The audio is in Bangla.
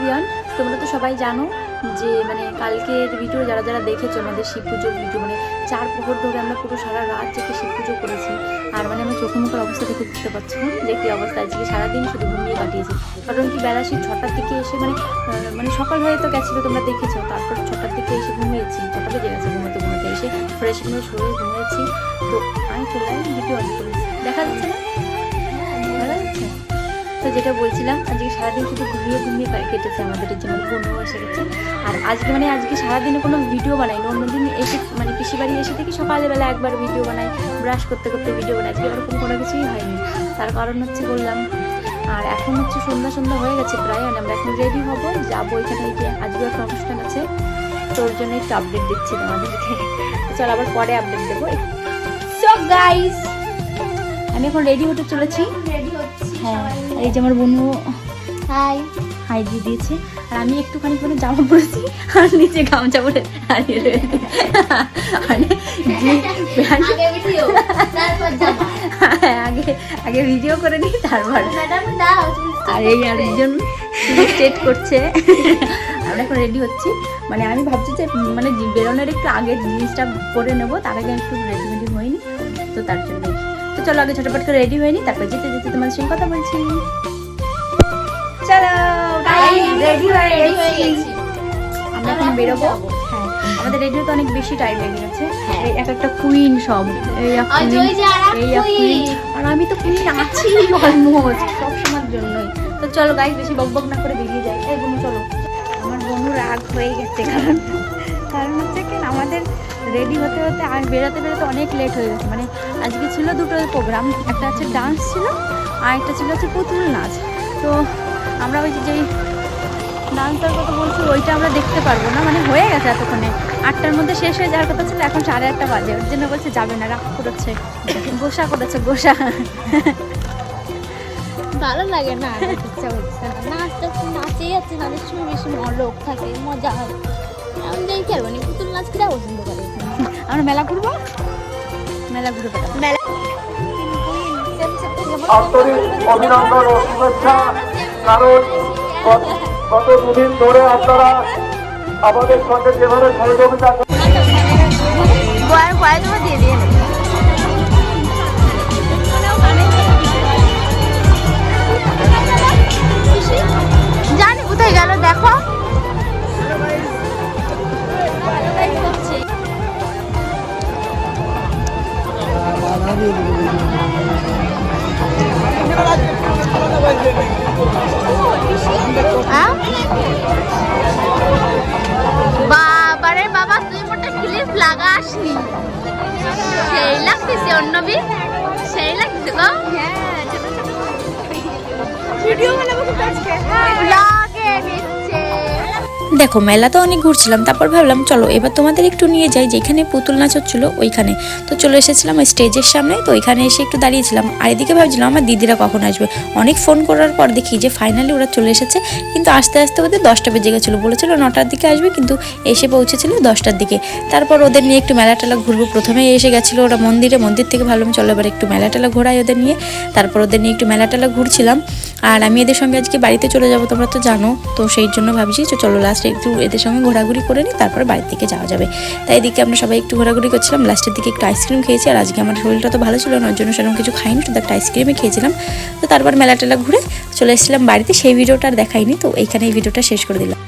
এভরিওয়ান, তোমরা তো সবাই জানো যে মানে কালকের ভিডিও যারা যারা দেখেছ আমাদের শিব পুজোর ভিডিও মানে চার প্রহর ধরে আমরা পুরো সারা রাত জেগে শিব পুজো করেছি। আর মানে আমার চোখে মুখের অবস্থা দেখে বুঝতে পারছ যে কী অবস্থা, আজকে সারাদিন শুধু ঘুমিয়ে কাটিয়েছি। কারণ কি বেলা সেই ছটার দিকে এসে মানে মানে সকাল হয়ে তো গেছিল তোমরা দেখেছ, তারপর ছটার দিকে এসে ঘুমিয়েছি, ছটা বেজে গেছে ঘুমাতে ঘুমাতে এসে ফ্রেশ হয়ে ঘুমিয়েছি। তো আমি চলে ভিডিও অন করেছি। দেখা যাচ্ছে না? তো যেটা বলছিলাম, আজকে সারাদিন শুধু ঘুমিয়ে ঘুমিয়ে কেটেছে আমাদের, এই যে আমার বোনও এসে গেছে। আর আজকে মানে আজকে সারাদিনে কোনো ভিডিও বানাই না, অন্যদিন এসে মানে পিসি বাড়ি এসে থেকে সকালবেলা একবার ভিডিও বানাই ব্রাশ করতে করতে ভিডিও বানাই, আজকে এরকম কোনো কিছুই হয়নি। তার কারণ হচ্ছে বললাম, আর এখন হচ্ছে সন্ধ্যা সন্ধ্যা হয়ে গেছে প্রায়, আর আমরা এখন রেডি হব, যাব এখানে এই যে আজকে একটা অনুষ্ঠান আছে তোর জন্য একটু আপডেট দিচ্ছি তোমাদেরকে। চল আবার পরে আপডেট দেবো। সো গাইস আমি এখন রেডি হতে চলেছি। রেডি হ্যাঁ আর এই যে আমার বোনও হাই। হাই দিয়ে দিয়েছে। আর আমি একটুখানি করে জামা পরেছি আর নিচে গামছা পরে রয়েছি। মানে আগে ভিডিও আগে আগে ভিডিও করে নিই তারপর। আর এই আরেকজন স্টেট করছে। আমরা এখন রেডি হচ্ছি। মানে আমি ভাবছি যে মানে বেরোনোর একটু আগে জিনিসটা করে নেব তার আগে একটু রেডি হয়নি তো তার জন্য তো চলো আগে ছোটপট করে রেডি হয়নি তারপর যেতে যেতে তোমাদের সঙ্গে কথা বলছি। চলো রেডি হয়ে রেডি হয়ে গেছি। আমরা এখন বেরোবো। হ্যাঁ আমাদের রেডি হতে অনেক বেশি টাইম লেগে গেছে। হ্যাঁ। এই এক একটা কুইন সব এই যে আর আমি তো কুইন আছি অলমোস্ট সব সময়ের জন্যই। তো চলো গাইস বেশি বক বক না করে বেরিয়ে যাই। এই বোনু চলো। আমার বনু রাগ হয়ে গেছে কারণ কারণ হচ্ছে কি আমাদের রেডি হতে হতে আর বেরোতে বেরোতে অনেক লেট হয়ে গেছে। মানে আজকে ছিল দুটো প্রোগ্রাম একটা হচ্ছে ডান্স ছিল আর একটা ছিল হচ্ছে পুতুল নাচ। তো আমরা ওই যেই ডান্সের কথা বলছি, ওইটা আমরা দেখতে পারব না। মানে হয়ে গেছে এতক্ষণে। আটটার মধ্যে শেষ হয়ে যাওয়ার কথা ছিল, এখন সাড়ে আটটা বাজে। ওর জন্য বলছে, যাবে না, রাগ করেছে। গোসা করেছে, গোসা। ভালো লাগে না নাচটা নাচের সময় বেশি লোক থাকে, মজা হয়। দেখি আর মানে পুতুল নাচ কিরা পছন্দ করে? আমরা মেলা ঘুরবো? মেলা ঘুরে মেলা আন্তরিক অভিনন্দন ও শুভেচ্ছা। কারণ গত- গত দুদিন ধরে আপনারা আমাদের সঙ্গে যেভাবে সহযোগিতা দিয়ে দিয়ে বাবারে বাবা তুই মোটা ক্লিপ লাগাসনি। সেই লাগতেছে অন্নবি? সেই লাগতেছে গো। ভিডিও বানাবো আজকে। লাগে দেখো মেলা তো অনেক ঘুরছিলাম, তারপর ভাবলাম, চলো, এবার তোমাদের একটু নিয়ে যাই, যেখানে পুতুল নাচ হচ্ছিল, ওইখানে। তো চলে এসেছিলাম ওই স্টেজের সামনে, তো ওইখানে এসে একটু দাঁড়িয়েছিলাম। আর এদিকে ভাবছিলাম, আমার দিদিরা কখন আসবে? অনেক ফোন করার পর দেখি যে ফাইনালি ওরা চলে এসেছে, কিন্তু আস্তে আস্তে ওদের দশটা বেজে গেছিল। বলেছিল, নটার দিকে আসবে, কিন্তু এসে পৌঁছেছিল দশটার দিকে। তারপর ওদের নিয়ে একটু মেলা টেলা ঘুরবো। প্রথমে এসে গেছিল ওরা মন্দিরে, মন্দির থেকে ভাবলাম, চলো এবার একটু মেলা টেলা ঘোরাই ওদের নিয়ে। তারপর ওদের নিয়ে একটু মেলা টেলা ঘুরছিলাম। আর আমি এদের সঙ্গে আজকে বাড়িতে চলে যাব, তোমরা তো জানো, তো সেই জন্য ভাবছি চলো লাস্টে একটু এদের সঙ্গে ঘোরাঘুরি করে নিই, তারপর বাড়ির দিকে যাওয়া যাবে। তাই এদিকে আমরা সবাই একটু ঘোরাঘুরি করছিলাম, লাস্টের দিকে একটু আইসক্রিম খেয়েছি, আর আজকে আমার শরীরটা তো ভালো ছিল না ওর জন্য সেরকম কিছু খাইনি, শুধু একটা আইসক্রিমই খেয়েছিলাম। তো তারপর মেলা টেলা ঘুরে চলে এসেছিলাম বাড়িতে, সেই ভিডিওটা আর দেখাইনি, তো এইখানে এই ভিডিওটা শেষ করে দিলাম।